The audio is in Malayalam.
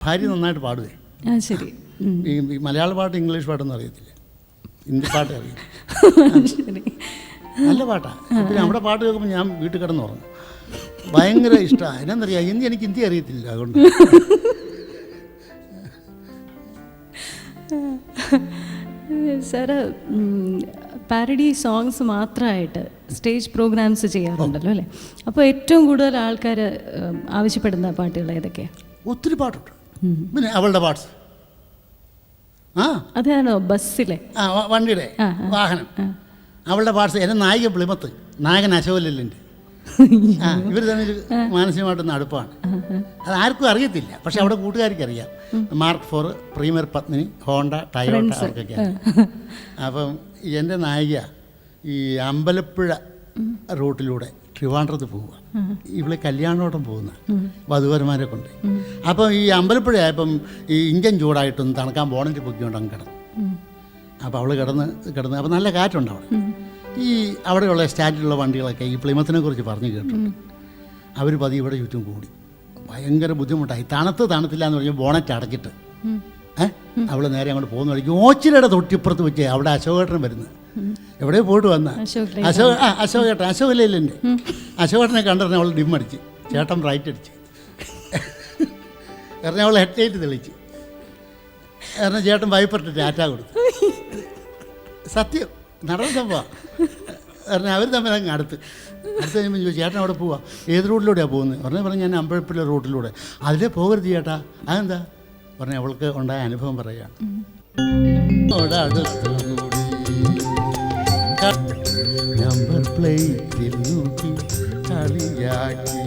ഭാര്യ നന്നായിട്ട് പാടുവേ. ശരി. ഈ ഈ മലയാള പാട്ട് ഇംഗ്ലീഷ് പാട്ടൊന്നും അറിയത്തില്ല? ഹിന്ദി പാട്ട് അറിയില്ല നല്ല പാട്ടാണ് പിന്നെ നമ്മുടെ പാട്ട് കേൾക്കുമ്പോൾ ഞാൻ വീട്ടിൽ കിടന്ന് ഉറങ്ങും. ഭയങ്കര ഇഷ്ടമാണ് എന്നാന്നറിയാം ഹിന്ദി എനിക്ക് ഹിന്ദി അറിയത്തില്ല അതുകൊണ്ട്. സാറ് പാരഡി സോങ്സ് മാത്രമായിട്ട് സ്റ്റേജ് പ്രോഗ്രാംസ് ചെയ്യാറുണ്ടല്ലോ അല്ലേ? അപ്പോൾ ഏറ്റവും കൂടുതൽ ആൾക്കാർ ആവശ്യപ്പെടുന്ന പാട്ടുകൾ ഏതൊക്കെയാണ് ഒത്തിരി പാട്ടുണ്ട്. പിന്നെ അവളുടെ പാർട്സ് ആ? അതാണോ ബസ്സിലെ. ആ വണ്ടിയുടെ വാഹനം. അവളുടെ പാർട്സ് എന്റെ നായിക പ്ലിമത്ത്. നായകൻ അശോകല്ലിന്റെ ആ ഇവർ തമ്മിൽ മാനസികമായിട്ടൊന്ന് അടുപ്പാണ് അത് ആർക്കും അറിയത്തില്ല. പക്ഷെ അവിടെ കൂട്ടുകാർക്ക് അറിയാം. Mark four premier Padmini Honda Toyota അവർക്കൊക്കെ അപ്പം എന്റെ നായിക ഈ അമ്പലപ്പുഴ റൂട്ടിലൂടെ ട്രിവാൻഡ്രത്ത് പോവുക. ഇവിടെ കല്യാണോട്ടം പോകുന്ന വധുവരന്മാരെ കൊണ്ട്. അപ്പം ഈ അമ്പലപ്പുഴ ആയപ്പം ഈ ഇഞ്ചൻ ചൂടായിട്ടൊന്ന് തണുക്കാൻ ബോണറ്റ് പൊക്കിക്കൊണ്ട് അങ്ങ് കിടന്നു. അപ്പോൾ അവൾ കിടന്ന് കിടന്ന് അപ്പോൾ നല്ല കാറ്റുണ്ട് അവിടെ. ഈ അവിടെയുള്ള സ്റ്റാൻഡിലുള്ള വണ്ടികളൊക്കെ ഈ പ്ലിമത്തിനെ കുറിച്ച് പറഞ്ഞു കേട്ടിട്ടുണ്ട്. അവർ പതി ഇവിടെ ചുറ്റും കൂടി. ഭയങ്കര ബുദ്ധിമുട്ടായി. തണുത്ത് തണുത്തില്ല എന്ന് പറഞ്ഞാൽ ബോണറ്റ് അടച്ചിട്ട്. ഏഹ് അവൾ നേരെ അങ്ങോട്ട് പോകുന്ന വഴിക്ക് ഓച്ചിലയുടെ തൊട്ടിപ്പുറത്ത് വെച്ച് അവിടെ അശോകേട്ടൻ വരുന്നത്. എവിടെയോ പോയിട്ട് വന്ന. അശോക് അശോക അശോക് അശോകേട്ടൻ അശോകല്ലേ അശോകേട്ടനെ കണ്ടിരുന്ന അവൾ ഡിം അടിച്ച്. ചേട്ടൻ റൈറ്റ് അടിച്ച്. കാരണം അവൾ ഹെഡ് ലൈറ്റ് തെളിച്ച്. കാരണം ചേട്ടൻ വൈപ്പറിട്ട് ടാറ്റ കൊടുത്തു. സത്യം നടന്ന സംഭവം. കാരണം അവർ തമ്മിൽ അങ്ങ് അടുത്ത്. അടുത്ത് കഴിയുമ്പോൾ ചോദിച്ചു ചേട്ടൻ അവിടെ പോവാ? ഏത് റോഡിലൂടെയാണ് പോകുന്നത് പറഞ്ഞാൽ പറഞ്ഞു ഞാൻ അമ്പഴപ്പിള്ള റോഡിലൂടെ അതിലേ പോകരുത് ചേട്ടാ. അതെന്താ? പറഞ്ഞു അവൾക്ക് ഉണ്ടായ അനുഭവം പറയുകയാണ്. നമ്പർ പ്ലേറ്റിൽ നോക്കി കളിയാക്കി